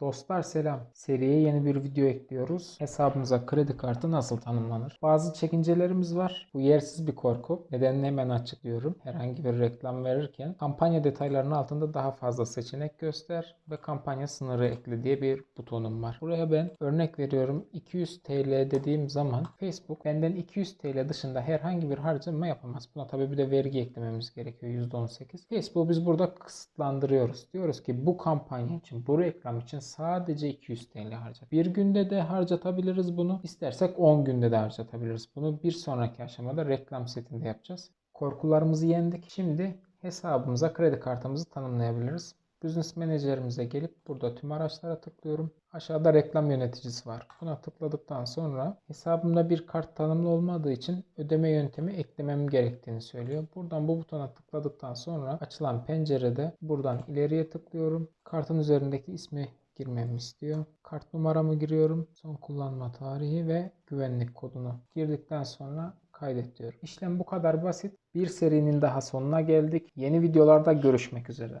Dostlar selam. Seriye yeni bir video ekliyoruz. Hesabımıza kredi kartı nasıl tanımlanır? Bazı çekincelerimiz var. Bu yersiz bir korku. Nedenini hemen açıklıyorum. Herhangi bir reklam verirken kampanya detaylarının altında daha fazla seçenek göster ve kampanya sınırı ekle diye bir butonum var. Buraya ben örnek veriyorum 200 TL dediğim zaman Facebook benden 200 TL dışında herhangi bir harcama yapamaz. Buna tabii bir de vergi eklememiz gerekiyor %18. Facebook'u biz burada kısıtlandırıyoruz. Diyoruz ki bu kampanya için, bu reklam için sadece 200 TL harca. Bir günde de harcatabiliriz bunu. İstersek 10 günde de harcatabiliriz. Bunu bir sonraki aşamada reklam setinde yapacağız. Korkularımızı yendik. Şimdi hesabımıza kredi kartımızı tanımlayabiliriz. Business Manager'imize gelip burada tüm araçlara tıklıyorum. Aşağıda reklam yöneticisi var. Buna tıkladıktan sonra hesabımda bir kart tanımlı olmadığı için ödeme yöntemi eklemem gerektiğini söylüyor. Buradan bu butona tıkladıktan sonra açılan pencerede buradan ileriye tıklıyorum. Kartın üzerindeki ismi girmemi istiyor. Kart numaramı giriyorum. Son kullanma tarihi ve güvenlik kodunu girdikten sonra kaydet diyorum. İşlem bu kadar basit. Bir serinin daha sonuna geldik. Yeni videolarda görüşmek üzere.